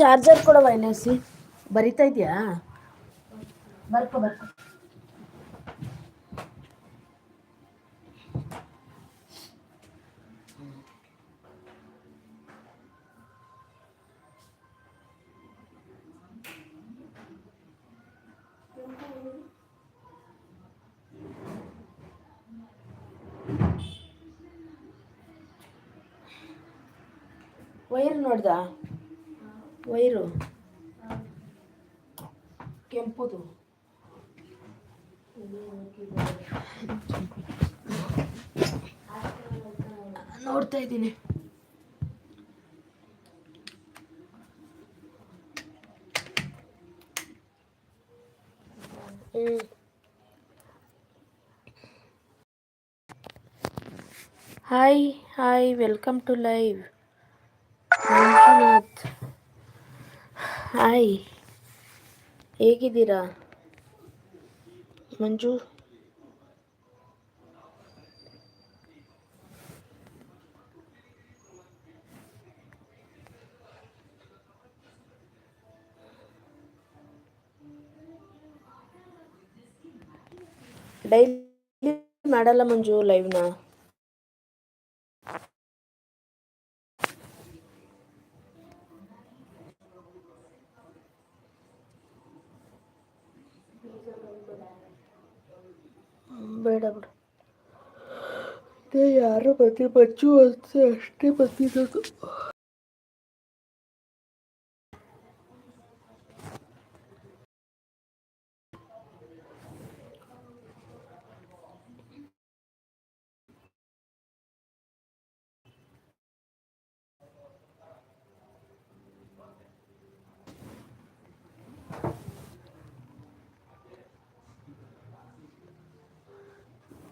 Charger ಕೂಡ ವೈನಸಿ ಬರಿತಾ ಇದೆಯಾ? ಬರ್ಕೊ ಬರ್ಕೊ. ವೈರ್ ನೋಡ್ದ? ವೈರು. ಕೆಂಪುದು. ನೋಡ್ತಾ ಇದ್ದೀನಿ. Hi hi welcome to live Manjunath. Hi. ಹೇಗಿದ್ದೀರಾ? ಮಂಜು? ಡೈಲಿ ಮಾಡಲ್ಲ ಮಂಜು ಲೈವ್ನ? ಬೇಡ ಬಿಡು. ಅದೇ ಯಾರು ಬಂದಿ ಬಚ್ಚು ಅಂತ ಅಷ್ಟೇ ಬಂದಿರೋದು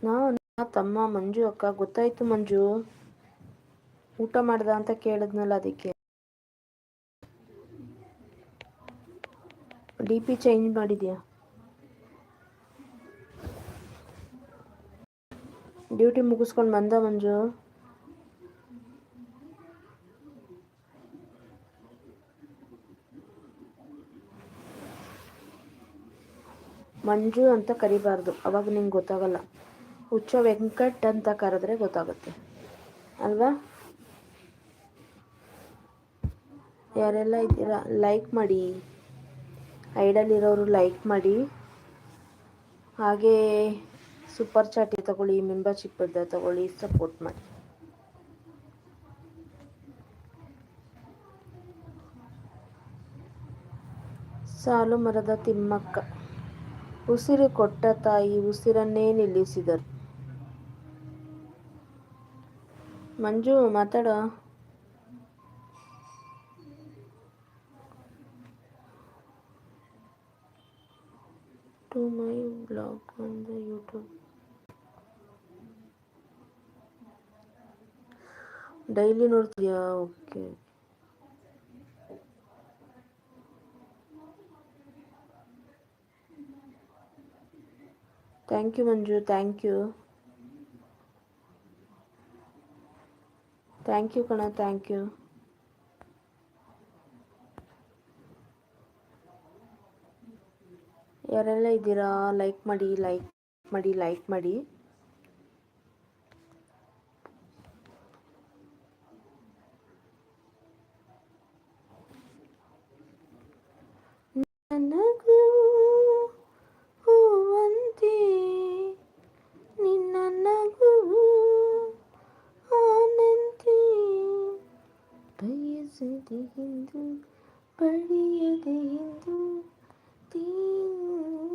ನಾ ತಮ್ಮ ಮಂಜು, ಅಕ್ಕ, ಗೊತ್ತಾಯ್ತು ಮಂಜು. ಊಟ ಮಾಡ್ದ ಅಂತ ಕೇಳಿದ್ನಲ್ಲ ಅದಕ್ಕೆ. ಡಿ ಪಿ ಚೇಂಜ್ ಮಾಡಿದ್ಯಾ? ಡ್ಯೂಟಿ ಮುಗಿಸ್ಕೊಂಡು ಬಂದ ಮಂಜು. ಮಂಜು ಅಂತ ಕರಿಬಾರ್ದು, ಅವಾಗ ನಿಂಗೆ ಗೊತ್ತಾಗಲ್ಲ. ಹುಚ್ಚ ವೆಂಕಟ್ ಅಂತ ಕರೆದ್ರೆ ಗೊತ್ತಾಗುತ್ತೆ. ಅಲ್ವಾ? ಯಾರೆಲ್ಲ ಇದ್ದೀರಾ ಲೈಕ್ ಮಾಡಿ. ಐಡಲ್ಲಿರೋರು ಲೈಕ್ ಮಾಡಿ. ಹಾಗೇ ಸೂಪರ್ ಚಾಟಿ ತಗೊಳ್ಳಿ ಮೆಂಬರ್ಶಿಪ್ ಇದ್ದ ತಗೊಳ್ಳಿ ಸಪೋರ್ಟ್ ಮಾಡಿ. ಸಾಲು ಮರದ ತಿಮ್ಮಕ್ಕ. ಉಸಿರು ಕೊಟ್ಟ ತಾಯಿ ಉಸಿರನ್ನೇ ನಿಲ್ಲಿಸಿದರು. ಮಂಜು ಮಾತಾಡೋ to my blog on the YouTube daily ನೋಡ್ತೀಯಾ? Okay thank you Manju. Thank you thank you ಕಣ ಥ್ಯಾಂಕ್ ಯು ಯಾರೆಲ್ಲ ಇದ್ದೀರಾ? ಲೈಕ್ ಮಾಡಿ ಲೈಕ್ ಮಾಡಿ ಲೈಕ್ ಮಾಡಿ. ನನಗೂ ಬಯಸದೆ ಎಂದು ಪಡೆಯದೆ ಎಂದು ಬಯಸಿದೆ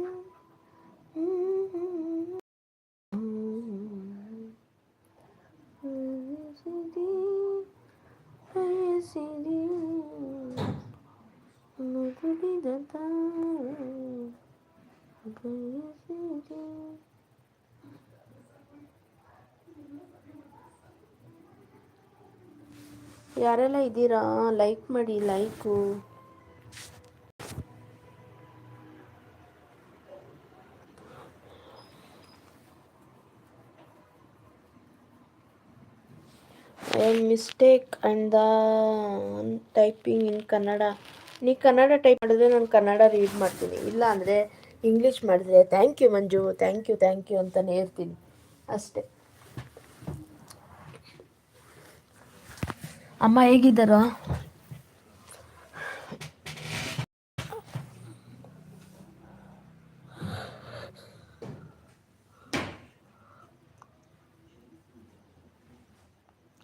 ಯಾರೆಲ್ಲ ಇದ್ದೀರಾ? ಲೈಕ್ ಮಾಡಿ like I mistake and the typing in Kannada ನೀ ಕನ್ನಡ ಟೈಪ್ ಮಾಡಿದ್ರೆ ನಾನು ಕನ್ನಡ ರೀಡ್ ಮಾಡ್ತೀನಿ. ಇಲ್ಲ ಅಂದರೆ ಇಂಗ್ಲೀಷ್ ಮಾಡಿದ್ರೆ thank you Manju thank you thank you ಅಂತಲೇ ಇರ್ತೀನಿ ಅಷ್ಟೇ. ಅಮ್ಮ ಹೇಗಿದ್ದಾರ?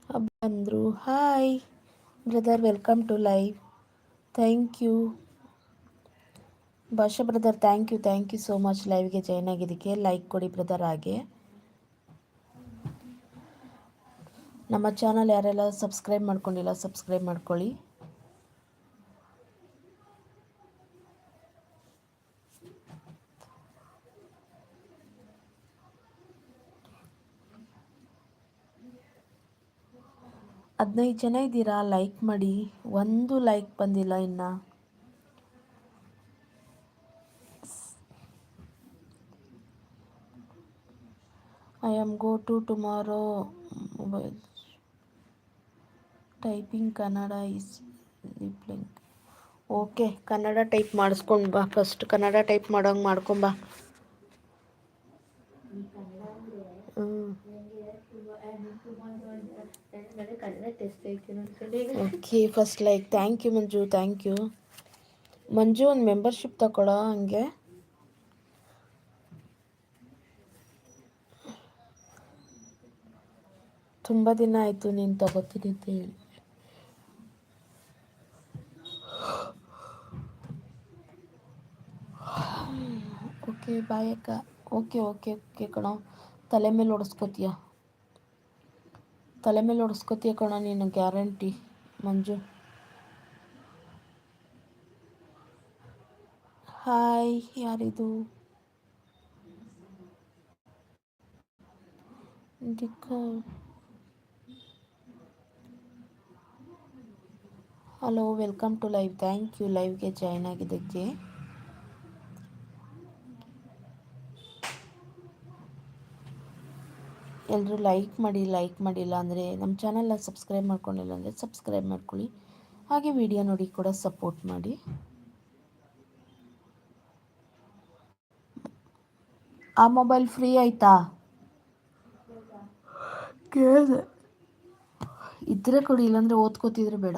ಬಂದರು. Hi brother welcome to live thank you Basha brother thank you thank you so much ಲೈವ್ಗೆ join ಆಗಿದ್ದಕ್ಕೆ ಲೈಕ್ ಕೊಡಿ ಬ್ರದರ್ ಹಾಗೆ. ನಮ್ಮ ಚಾನಲ್ ಯಾರೆಲ್ಲ ಸಬ್ಸ್ಕ್ರೈಬ್ ಮಾಡ್ಕೊಂಡಿಲ್ಲ, ಸಬ್ಸ್ಕ್ರೈಬ್ ಮಾಡ್ಕೊಳ್ಳಿ. ಹದಿನೈದು ಜನ ಇದ್ದೀರಾ? ಲೈಕ್ ಮಾಡಿ. ಒಂದು ಲೈಕ್ ಬಂದಿಲ್ಲ ಇನ್ನು. I am go to tomorrow mobile typing Kannada is ಲಿಪ್ಲಿಂಗ್ okay Kannada type ಮಾಡಿಸ್ಕೊಂಡು ಬಾ ಫಸ್ಟ್. ಕನ್ನಡ ಟೈಪ್ ಮಾಡೋಂಗೆ ಮಾಡ್ಕೊಂಬಾ okay first like thank you Manju thank you. Manju ಒಂದು ಮೆಂಬರ್ಶಿಪ್ ತಗೊಳ್ಳೋ ಹಂಗೆ. ತುಂಬ ದಿನ ಆಯಿತು ನೀನು ತಗೋತೀನಿ ಅಂತ ಹೇಳಿ. ಓಕೆ ಬಾಯ್ ಅಕ್ಕ. ಓಕೆ ಓಕೆ ಓಕೆ ಕಣೋ. ತಲೆ ಮೇಲೆ ಹೊಡೆಸ್ಕೋತೀಯ ತಲೆ ಮೇಲೆ ಹೊಡೆಸ್ಕೋತೀಯ ಕಣ ನೀನು ಗ್ಯಾರಂಟಿ ಮಂಜು? ಹಾಯ್ ಯಾರಿದು? ದಿಕ್ಕ hello welcome to live thank you ಲೈವ್ಗೆ join ಆಗಿದ್ದಕ್ಕೆ. ಎಲ್ಲರೂ ಲೈಕ್ ಮಾಡಿ ಲೈಕ್ ಮಾಡಿಲ್ಲ ಅಂದರೆ ನಮ್ಮ ಚಾನಲ್ನ ಸಬ್ಸ್ಕ್ರೈಬ್ ಮಾಡ್ಕೊಂಡಿಲ್ಲ ಅಂದರೆ ಸಬ್ಸ್ಕ್ರೈಬ್ ಮಾಡ್ಕೊಳ್ಳಿ. ಹಾಗೆ ವಿಡಿಯೋ ನೋಡಿ ಕೂಡ ಸಪೋರ್ಟ್ ಮಾಡಿ. ಆ ಮೊಬೈಲ್ ಫ್ರೀ ಆಯ್ತಾ? ಕೇಳಿದೆ. ಇದ್ರೆ ಕೊಡಿ ಇಲ್ಲಾಂದರೆ ಓದ್ಕೋತಿದ್ರೆ ಬೇಡ.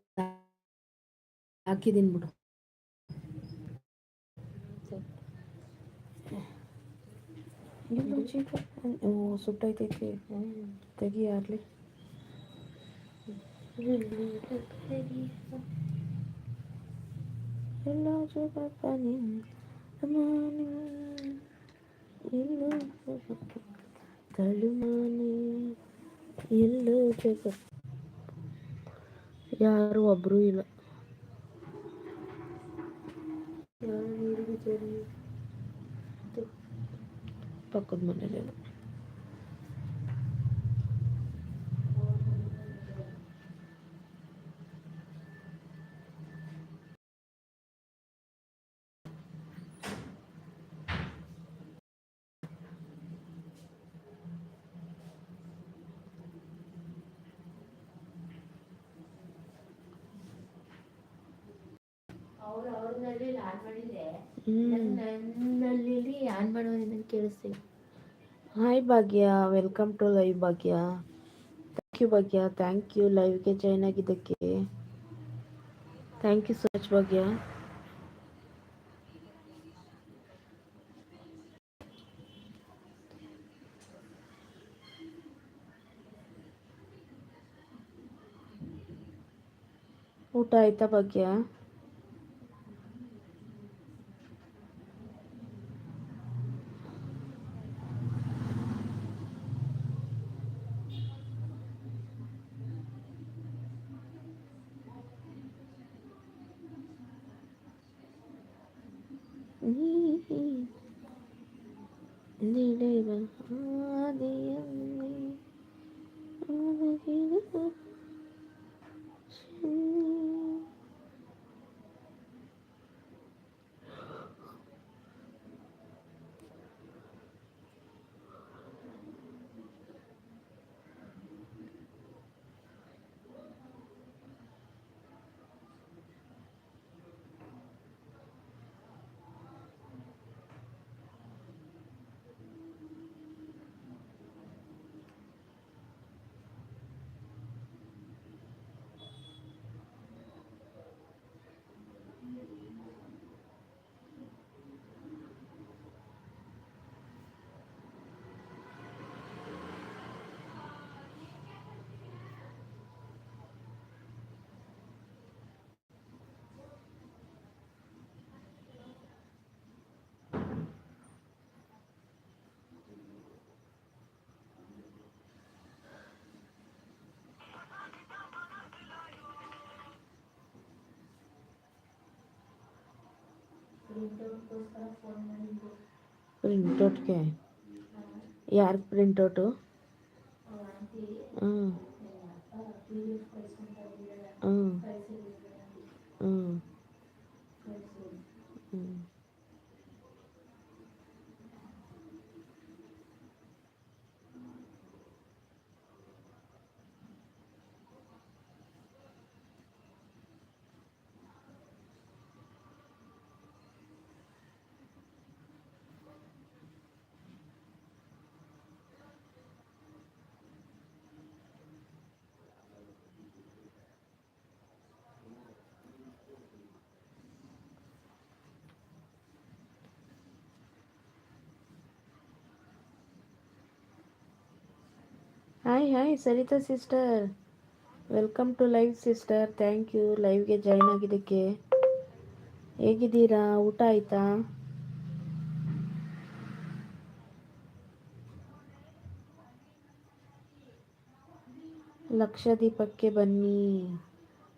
ಹಾಕಿದ್ದೀನಿ ಬಿಡು. ಸುಟ್ಟೈತೈತಿ ತೆಗಿ ಯಾರ್ಲಿ ಎಲ್ಲ ನಿನ್ನ ಎಲ್ಲೋ ತಳುಮಾನೆ ಎಲ್ಲೋ ಜಗತ್ ಯಾರು ಒಬ್ಬರು ಇಲ್ಲ. పక్కది మనలేదు ಅವ್ರು ಅವ್ರನ್ನಲ್ಲಿ ಆನ್ ಮಾಡಿದ್ರೆ ಹ್ಞೂ ನನ್ನಲ್ಲಿ ಆನ್ ಮಾಡೋದು ನಂಗೆ ಕೇಳಿಸ್ತೀವಿ hi Bhagya welcome to live Bhagya. Thank you Bhagya thank you ಲೈವ್ಗೆ join ಆಗಿದ್ದಕ್ಕೆ. Thank you so much Bhagya. ಊಟ ಆಯ್ತಾ ಭಾಗ್ಯ? ഇടവൻ ആദിയമ്മേ ಪ್ರಿಂಟೌಟ್ಗೆ ಯಾರಿಗೆ ಪ್ರಿಂಟೌಟು ಹ್ಞೂ ಪಿ ಡಿ ಎಫ್ ಕಳ್ಸ್ಕೊಂತ ಇದ್ದೀರಲ್ಲ ಹ್ಞೂ ಕಳ್ಸಿದ್ರು ಹ್ಞೂ ಕಳ್ಸಿದ್ರು ಹ್ಞೂ hi hi Sarita sister welcome to live sister thank you ಲೈವ್ಗೆ join ಆಗಿದ್ದಕ್ಕೆ. ಹೇಗಿದ್ದೀರಾ? ಊಟ ಆಯಿತಾ? ಲಕ್ಷದೀಪಕ್ಕೆ ಬನ್ನಿ.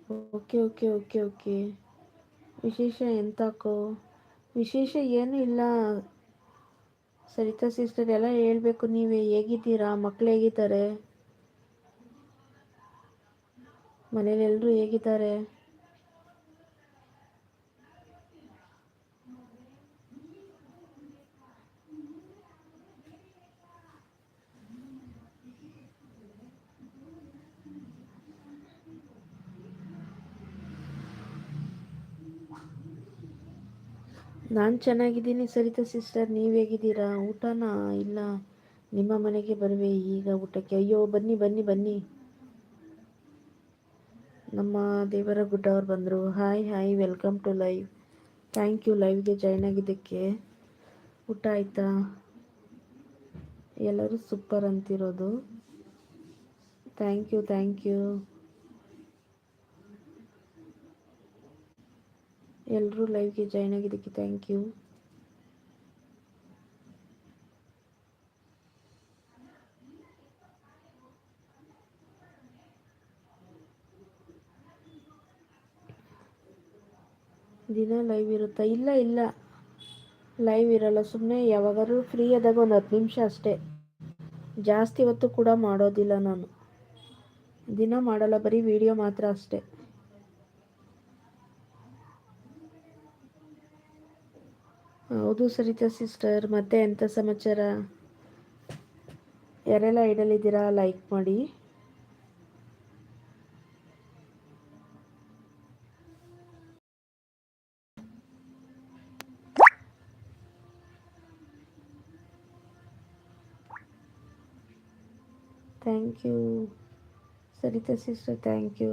Okay okay okay okay. ವಿಶೇಷ ಎಂತಾಕೋ? ವಿಶೇಷ ಏನೂ ಇಲ್ಲ. ಸರಿತಾ ಸಿಸ್ಟರ್ ಎಲ್ಲ ಹೇಳ್ಬೇಕು ನೀವೇ ಹೇಗಿದ್ದೀರಾ? ಮಕ್ಕಳು ಹೇಗಿದ್ದಾರೆ? ಮನೇಲಿ ಎಲ್ಲರೂ ಹೇಗಿದ್ದಾರೆ? ನಾನು ಚೆನ್ನಾಗಿದ್ದೀನಿ ಸರಿತಾ ಸಿಸ್ಟರ್, ನೀವು ಹೇಗಿದ್ದೀರಾ? ಊಟನಾ? ಇಲ್ಲ, ನಿಮ್ಮ ಮನೆಗೆ ಬರುವೆ ಈಗ ಊಟಕ್ಕೆ. ಅಯ್ಯೋ, ಬನ್ನಿ ಬನ್ನಿ ಬನ್ನಿ. ನಮ್ಮ ದೇವರ ಗುಡ್ಡ ಅವ್ರು ಬಂದರು. Hi hi, welcome to live. Thank you ಲೈವ್ಗೆ join ಆಗಿದ್ದಕ್ಕೆ. ಊಟ ಆಯಿತಾ? ಎಲ್ಲರೂ super ಅಂತಿರೋದು. Thank you thank you. ಎಲ್ಲರೂ ಲೈವ್ಗೆ ಜಾಯ್ನ್ ಆಗಿದ್ದಕ್ಕೆ ಥ್ಯಾಂಕ್ ಯು ದಿನ ಲೈವ್ ಇರುತ್ತಾ? ಇಲ್ಲ ಇಲ್ಲ. ಲೈವ್ ಇರಲ್ಲ. ಸುಮ್ಮನೆ ಯಾವಾಗಾದ್ರೂ ಫ್ರೀ ಆದಾಗ ಒಂದು ಹತ್ತು ನಿಮಿಷ ಅಷ್ಟೇ. ಜಾಸ್ತಿ ಹೊತ್ತು ಕೂಡ ಮಾಡೋದಿಲ್ಲ ನಾನು. ದಿನ ಮಾಡಲ್ಲ, ಬರೀ ವಿಡಿಯೋ ಮಾತ್ರ ಅಷ್ಟೇ. ಹೌದು ಸರಿತಾ ಸಿಸ್ಟರ್, ಮತ್ತೆ ಎಂಥ ಸಮಾಚಾರ? ಯಾರೆಲ್ಲ ಐಡಲ್ಲಿದ್ದೀರಾ ಲೈಕ್ ಮಾಡಿ. Thank you Sarita sister thank you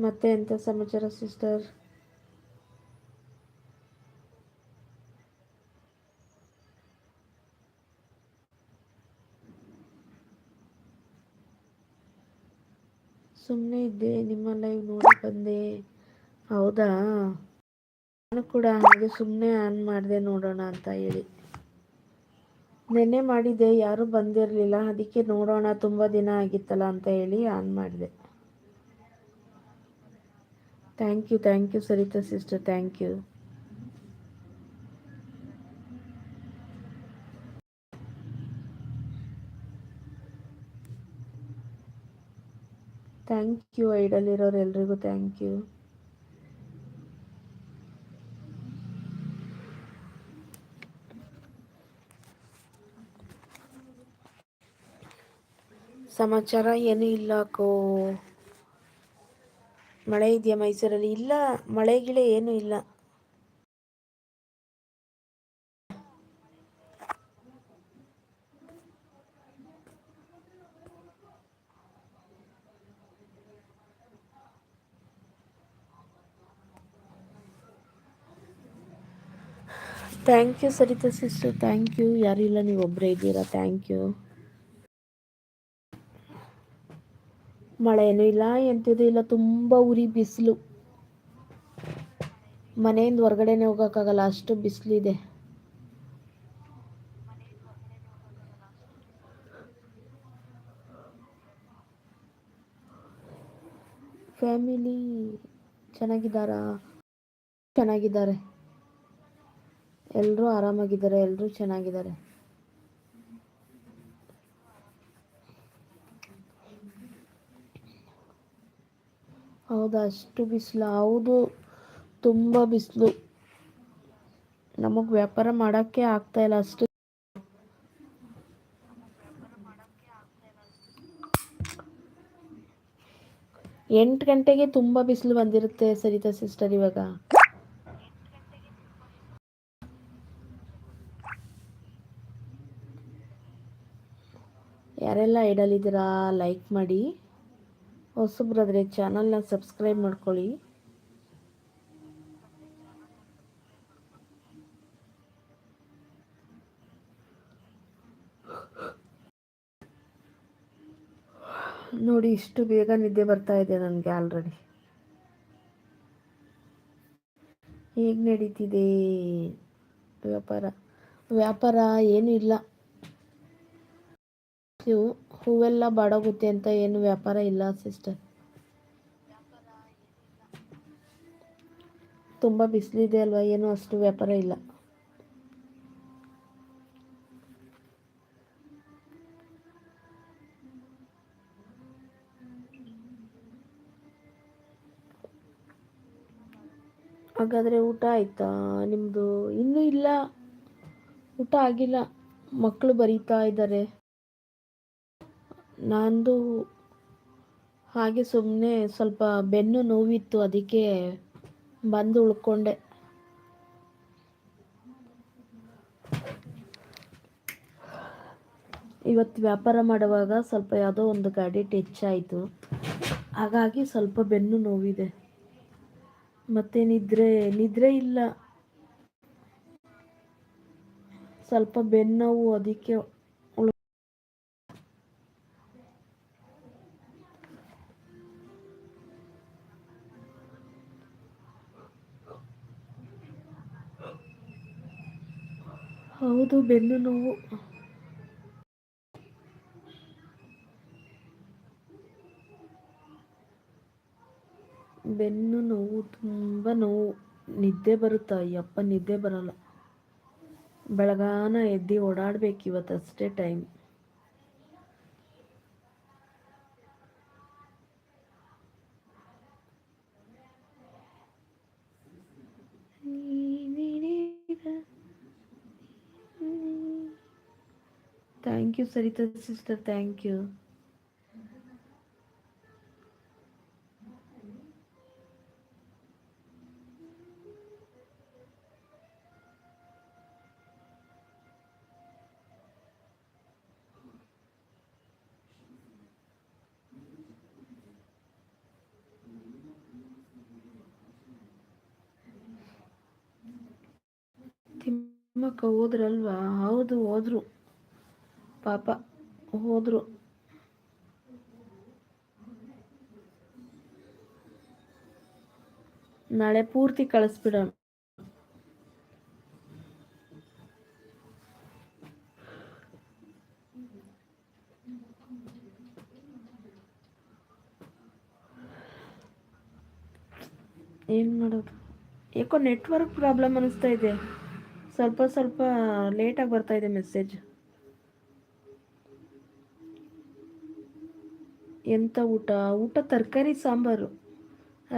ಮತ್ತೆ ಎಂಥ ಸಮಾಚಾರ, ಸಿಸ್ಟರ್? ಸುಮ್ಮನೆ ಇದ್ದೆ, ನಿಮ್ಮ ಲೈವ್ ನೋಡಿ ಬಂದೆ. ಹೌದಾ? ನಾನು ಕೂಡ ಹಾಗೆ ಸುಮ್ಮನೆ ಆನ್ ಮಾಡಿದೆ ನೋಡೋಣ ಅಂತ ಹೇಳಿ. ನೆನ್ನೆ ಮಾಡಿದ್ದೆ, ಯಾರೂ ಬಂದಿರಲಿಲ್ಲ. ಅದಕ್ಕೆ ನೋಡೋಣ, ತುಂಬ ದಿನ ಆಗಿತ್ತಲ್ಲ ಅಂತ ಹೇಳಿ ಆನ್ ಮಾಡಿದೆ. Thank you thank you Sarita sister thank you thank you ಐಡಲ್ಲಿರೋರು ಎಲ್ರಿಗೂ ಥ್ಯಾಂಕ್ ಯು ಸಮಾಚಾರ ಏನೂ ಇಲ್ಲ ಕೋ ಮಳೆ ಇದೆಯಾ ಮೈಸೂರಲ್ಲಿ? ಇಲ್ಲ, ಮಳೆ ಗಿಳೆ ಏನು ಇಲ್ಲ. Thank you Sarita sister thank you ಯಾರಿಲ್ಲ ಇಲ್ಲ ನೀವು ಒಬ್ಬರೇ ಇದ್ದೀರಾ? ಥ್ಯಾಂಕ್ ಯು ಮಳೆನೂ ಇಲ್ಲ ಎಂಥದೂ ಇಲ್ಲ, ತುಂಬ ಉರಿ ಬಿಸಿಲು. ಮನೆಯಿಂದ ಹೊರಗಡೆನೆ ಹೋಗೋಕ್ಕಾಗಲ್ಲ, ಅಷ್ಟು ಬಿಸಿಲಿದೆ. ಫ್ಯಾಮಿಲಿ ಚೆನ್ನಾಗಿದ್ದಾರಾ? ಚೆನ್ನಾಗಿದ್ದಾರೆ. ಎಲ್ಲರೂ ಆರಾಮಾಗಿದ್ದಾರೆ ಎಲ್ಲರೂ ಚೆನ್ನಾಗಿದ್ದಾರೆ. ಹೌದಾ, ಅಷ್ಟು ಬಿಸಿಲು. ಹೌದು, ತುಂಬ ಬಿಸಿಲು. ನಮಗೆ ವ್ಯಾಪಾರ ಮಾಡೋಕ್ಕೆ ಆಗ್ತಾ ಇಲ್ಲ ಅಷ್ಟು. ಎಂಟು ಗಂಟೆಗೆ ತುಂಬ ಬಿಸಿಲು ಬಂದಿರುತ್ತೆ ಸರಿತಾ ಸಿಸ್ಟರ್ ಇವಾಗ. ಯಾರೆಲ್ಲ ಇಡಲಿದ್ದೀರಾ, ಲೈಕ್ ಮಾಡಿ. ಹೊಸಬ್ರಾದರೆ ಚಾನಲ್ನ ಸಬ್ಸ್ಕ್ರೈಬ್ ಮಾಡ್ಕೊಳ್ಳಿ. ನೋಡಿ, ಇಷ್ಟು ಬೇಗ ನಿದ್ದೆ ಬರ್ತಾ ಇದೆ ನನಗೆ ಆಲ್ರೆಡಿ ಹೇಗೆ ನಡೀತಿದೆ? ವ್ಯಾಪಾರ ವ್ಯಾಪಾರ ಏನೂ ಇಲ್ಲ ಹೂವೆಲ್ಲ ಬಾಡೋಗುತ್ತೆ ಅಂತ ಏನು ವ್ಯಾಪಾರ ಇಲ್ಲ, ಸಿಸ್ಟರ್. ತುಂಬ ಬಿಸಿಲಿದೆ ಅಲ್ವಾ, ಏನು ಅಷ್ಟು ವ್ಯಾಪಾರ ಇಲ್ಲ. ಹಾಗಾದರೆ ಊಟ ಆಯ್ತಾ? ನಿಮ್ಮದು ಇನ್ನೂ ಇಲ್ಲ. ಊಟ ಆಗಿಲ್ಲ. ಮಕ್ಕಳು ಬರೀತಾ ಇದ್ದಾರೆ. ನಂದು ಹಾಗೆ ಸುಮ್ಮನೆ ಸ್ವಲ್ಪ ಬೆನ್ನು ನೋವಿತ್ತು, ಅದಕ್ಕೆ ಬಂದು ಉಳ್ಕೊಂಡೆ. ಇವತ್ತು ವ್ಯಾಪಾರ ಮಾಡುವಾಗ ಸ್ವಲ್ಪ ಯಾವುದೋ ಒಂದು ಗಾಡಿ ಟಚ್ ಆಯಿತು. ಹಾಗಾಗಿ ಸ್ವಲ್ಪ ಬೆನ್ನು ನೋವಿದೆ. ಮತ್ತೆ ನಿದ್ರೆ ನಿದ್ರೆ ಇಲ್ಲ. ಸ್ವಲ್ಪ ಬೆನ್ನೋವು, ಅದಕ್ಕೆ ಹೌದು, ಬೆನ್ನು ನೋವು. ಬೆನ್ನು ನೋವು, ತುಂಬ ನೋವು. ನಿದ್ದೆ ಬರುತ್ತಾ? ಅಯ್ಯಪ್ಪ, ನಿದ್ದೆ ಬರಲ್ಲ. ಬೆಳಗಾನ ಎದ್ದು ಓಡಾಡ್ಬೇಕು ಇವತ್ತಷ್ಟೇ time you Sarita sister thank you Thimmakka ಹೋದ್ರಲ್ವಾ? ಹೌದು ಹೋದ್ರು. ಪಾಪ ಹೋದ್ರು. ನಾಳೆ ಪೂರ್ತಿ ಕಳಿಸ್ಬಿಡೋಣ. ಏನು ಮಾಡೋದು? ಯಾಕೋ ನೆಟ್ವರ್ಕ್ ಪ್ರಾಬ್ಲಮ್ ಅನಿಸ್ತಾ ಇದೆ. ಸ್ವಲ್ಪ ಸ್ವಲ್ಪ ಲೇಟಾಗಿ ಬರ್ತಾ ಇದೆ ಮೆಸೇಜ್ ಎಂಥ ಊಟ? ಊಟ ತರಕಾರಿ ಸಾಂಬಾರು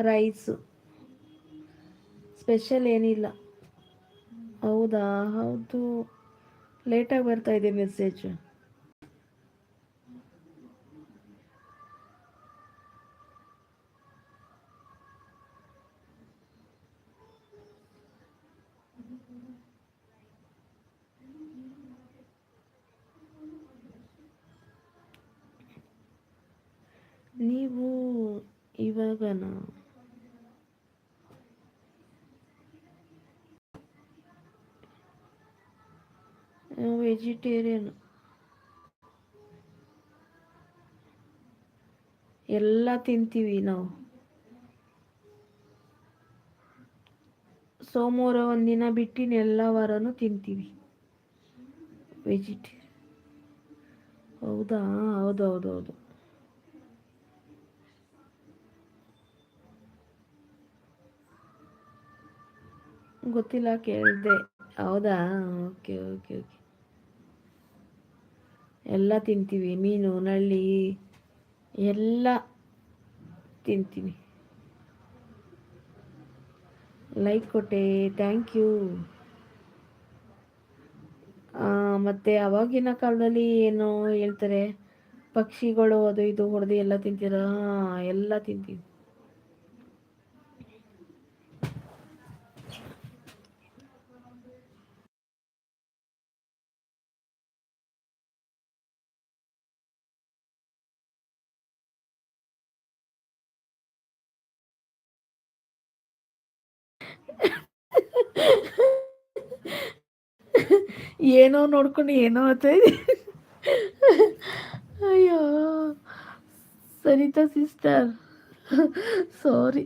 ರೈಸು ಸ್ಪೆಷಲ್ ಏನಿಲ್ಲ. ಹೌದಾ? ಹೌದು. ಲೇಟಾಗಿ ಬರ್ತಾ ಇದೆ ಮೆಸೇಜ್ ನೀವು ಇವಾಗನ ವೆಜಿಟೇರಿಯನ್. ಎಲ್ಲ ತಿಂತೀವಿ ನಾವು. ಸೋಮವಾರ ಒಂದಿನ ಬಿಟ್ಟಿನ ಎಲ್ಲ ವಾರನೂ ತಿಂತೀವಿ. ವೆಜಿಟೇರಿಯನ್. ಹೌದಾ? ಹೌದು ಹೌದು ಹೌದು. ಗೊತ್ತಿಲ್ಲ ಕೇಳಿದೆ ಹೌದಾ? Okay okay okay. ಎಲ್ಲ ತಿಂತೀವಿ. ಮೀನು, ನಳ್ಳಿ, ಎಲ್ಲ ತಿಂತೀನಿ ಲೈಕ್ ಕೊಟ್ಟೆ. ಥ್ಯಾಂಕ್ ಯು ಮತ್ತು ಅವಾಗಿನ ಕಾಲದಲ್ಲಿ ಏನು ಹೇಳ್ತಾರೆ, ಪಕ್ಷಿಗಳು ಅದು ಇದು ಹೊಡೆದು ಎಲ್ಲ ತಿಂತೀರ? ಎಲ್ಲ ತಿಂತೀವಿ. ಏನೋ ನೋಡ್ಕೊಂಡು ಏನೋ ಆತ ಅಯ್ಯೋ, ಸರಿತಾ ಸಿಸ್ಟರ್. ಸಾರಿ.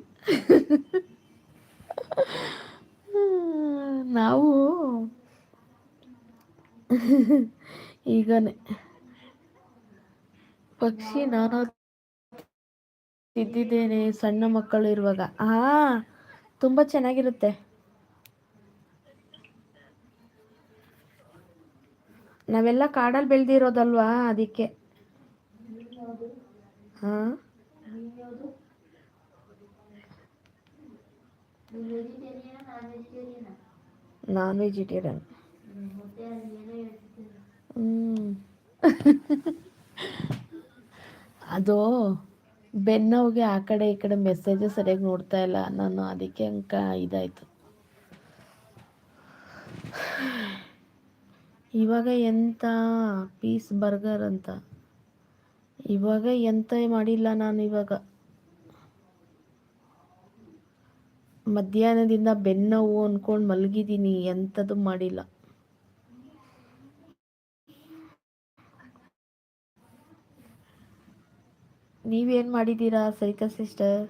ನಾವು ಈಗನೇ ಪಕ್ಷಿ ನಾನು ತಿದ್ದಿದ್ದೇನೆ ಸಣ್ಣ ಮಕ್ಕಳು ಇರುವಾಗ ಹಾ ತುಂಬ ಚೆನ್ನಾಗಿರುತ್ತೆ. ನಾವೆಲ್ಲ ಕಾಡಲ್ಲಿ ಬೆಳೆದಿರೋದಲ್ವಾ ಅದಕ್ಕೆ? Non vegetarian. ಹ್ಞೂ ಅದು, ಬೆನ್ನವ್ಗೆ ಆ ಕಡೆ ಈ ಕಡೆ ಮೆಸೇಜ್ ಸರಿಯಾಗಿ ನೋಡ್ತಾ ಇಲ್ಲ. ನಾನು ಅದಕ್ಕೆ ಅಂಕ ಇದಾಯಿತು ಇವಾಗ ಎಂತ ಪೀಸ್ ಬರ್ಗರ್ ಅಂತ. ಇವಾಗ ಎಂತ ಮಾಡಿಲ್ಲ ನಾನು ಇವಾಗ. ಮಧ್ಯಾಹ್ನದಿಂದ ಬೆನ್ನವು ಅಂದ್ಕೊಂಡು ಮಲಗಿದ್ದೀನಿ ಎಂಥದ್ದು ಮಾಡಿಲ್ಲ. ನೀವೇನು ಮಾಡಿದ್ದೀರಾ ಸರಿತಾ ಸಿಸ್ಟರ್?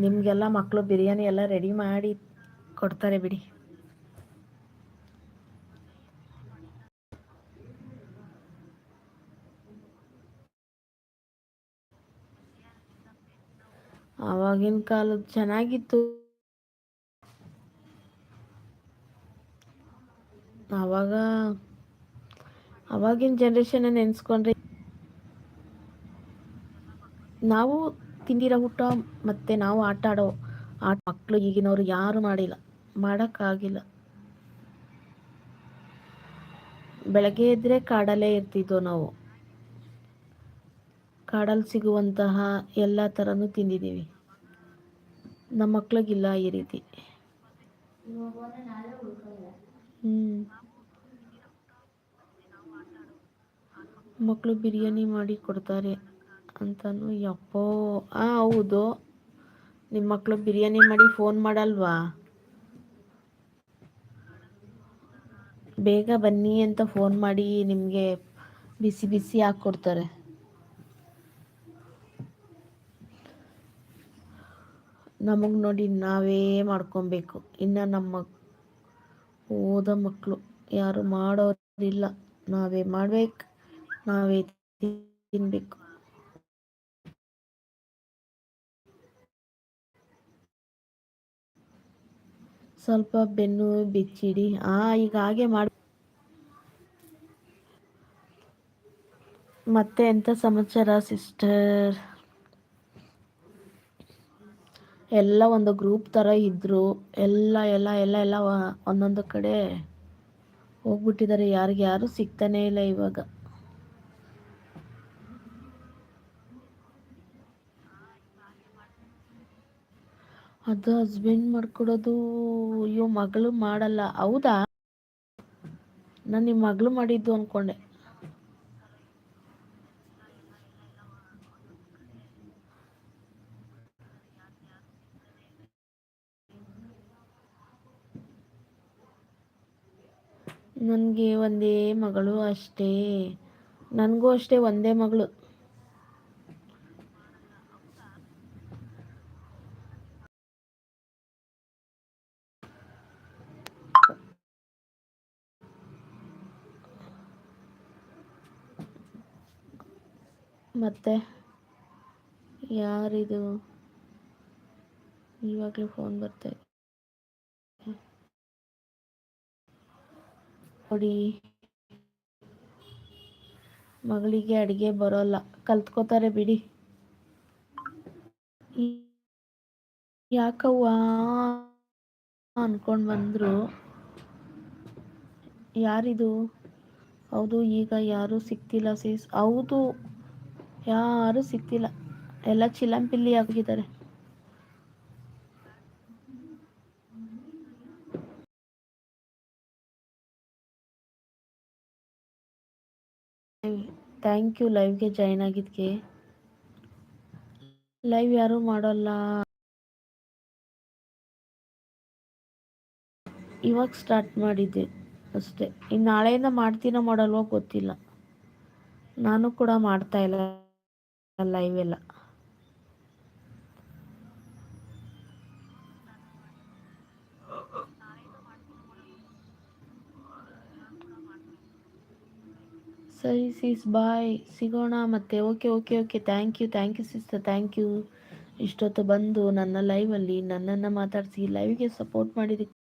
ನಿಮಗೆಲ್ಲ ಮಕ್ಕಳು ಬಿರಿಯಾನಿ ಎಲ್ಲ ರೆಡಿ ಮಾಡಿ ಕೊಡ್ತಾರೆ ಬಿಡಿ. ಆವಾಗಿನ ಕಾಲದ ಚೆನ್ನಾಗಿತ್ತು. ಆವಾಗ, ಆವಾಗಿನ ಜನ್ರೇಷನ್ ನೆನೆಸ್ಕೊಂಡ್ರೆ ನಾವು ತಿಂದಿರೋ ಊಟ ಮತ್ತು ನಾವು ಆಟ ಆಡೋ ಆಟ ಮಕ್ಕಳು ಈಗಿನವರು ಯಾರು ಮಾಡಿಲ್ಲ. ಮಾಡೋಕ್ಕಾಗಿಲ್ಲ. ಬೆಳಗ್ಗೆ ಎದ್ದರೆ ಕಾಡಲ್ಲೇ ಇರ್ತಿದ್ದೋ ನಾವು. ಕಾಡಲ್ಲಿ ಸಿಗುವಂತಹ ಎಲ್ಲ ಥರನೂ ತಿಂದಿದ್ದೀವಿ. ನಮ್ಮ ಮಕ್ಳಿಗಿಲ್ಲ ಈ ರೀತಿ. ಹ್ಞೂ ಮಕ್ಕಳು ಬಿರಿಯಾನಿ ಮಾಡಿ ಕೊಡ್ತಾರೆ. ಅಂತಲೂ ಯಪ್ಪೋ. ಹಾಂ ಹೌದು. ನಿಮ್ಮ ಮಕ್ಕಳು ಬಿರಿಯಾನಿ ಮಾಡಿ ಫೋನ್ ಮಾಡಲ್ವಾ? ಬೇಗ ಬನ್ನಿ ಅಂತ ಫೋನ್ ಮಾಡಿ ನಿಮಗೆ ಬಿಸಿ ಬಿಸಿ ಹಾಕ್ಕೊಡ್ತಾರೆ. ನಮಗೆ ನೋಡಿ ನಾವೇ ಮಾಡ್ಕೊಬೇಕು. ಇನ್ನು ನಮ್ಮ ಓದ ಮಕ್ಕಳು ಯಾರು ಮಾಡೋರಿಲ್ಲ. ನಾವೇ ಮಾಡ್ಬೇಕು, ನಾವೇ ತಿನ್ಬೇಕು. ಸ್ವಲ್ಪ ಬೆನ್ನು, ಬಿಚ್ಚಿಡಿ. ಆ, ಈಗ ಹಾಗೆ ಮಾಡಿ ಮತ್ತೆ ಎಂತ ಸಮಾಚಾರ, ಸಿಸ್ಟರ್? ಎಲ್ಲ ಒಂದು ಗ್ರೂಪ್ ಥರ ಇದ್ದರು ಎಲ್ಲ ಎಲ್ಲ ಎಲ್ಲ ಎಲ್ಲ ಒಂದೊಂದು ಕಡೆ ಹೋಗ್ಬಿಟ್ಟಿದ್ದಾರೆ. ಯಾರಿಗೆ ಯಾರು ಸಿಗ್ತಾನೇ ಇಲ್ಲ ಇವಾಗ. ಅದು ಹಸ್ಬೆಂಡ್ ಮಾಡ್ಕೊಡೋದು, ಅಯ್ಯೋ ಮಗಳು ಮಾಡಲ್ಲ. ಹೌದಾ? ನಾನು ನಿಮ್ಮ ಮಗಳು ಮಾಡಿದ್ದು ಅನ್ಕೊಂಡೆ. ನನಗೆ ಒಂದೇ ಮಗಳು ಅಷ್ಟೇ. ನನಗೂ ಅಷ್ಟೇ ಒಂದೇ ಮಗಳು. ಮತ್ತೆ ಯಾರಿದು? ಇವಾಗಲೇ ಫೋನ್ ಬರ್ತಾ ನೋಡಿ. ಮಗಳಿಗೆ ಅಡುಗೆ ಬರೋಲ್ಲ. ಕಲ್ತ್ಕೋತಾರೆ ಬಿಡಿ. ಯಾಕವ್ವ ಅನ್ಕೊಂಡು ಬಂದರು? ಯಾರಿದು? ಹೌದು, ಈಗ ಯಾರೂ ಸಿಗ್ತಿಲ್ಲ ಸೀಸ್ ಹೌದು. ಯಾರೂ ಸಿಕ್ತಿಲ್ಲ. ಎಲ್ಲ ಚಿಲಂಪಿಲ್ಲಿ ಆಗಿದ್ದಾರೆ ಥ್ಯಾಂಕ್ ಯು ಲೈವ್ಗೆ ಜಾಯ್ನ್ ಆಗಿದ್ಕೆ. ಲೈವ್ ಯಾರು ಮಾಡೋಲ್ಲ. ಇವಾಗ ಸ್ಟಾರ್ಟ್ ಮಾಡಿದ್ದೆ ಅಷ್ಟೇ. ಇನ್ನು ನಾಳೆಯಿಂದ ಮಾಡ್ತೀನೋ ಮಾಡಲ್ವೋ ಗೊತ್ತಿಲ್ಲ. ನಾನು ಕೂಡ ಮಾಡ್ತಾ ಇಲ್ಲ. ಲೈವ್ ಇವೆಲ್ಲ. ಸರಿ ಸಿಸ್ ಬಾಯ್ ಸಿಗೋಣ ಮತ್ತೆ. Okay okay okay thank you thank you sister thank you ಇಷ್ಟೊತ್ತು ಬಂದು ನನ್ನ ಲೈವಲ್ಲಿ ನನ್ನನ್ನು ಮಾತಾಡಿಸಿ ಲೈವ್ಗೆ ಸಪೋರ್ಟ್ ಮಾಡಿದ್ದಕ್ಕೆ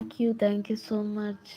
thank you thank you so much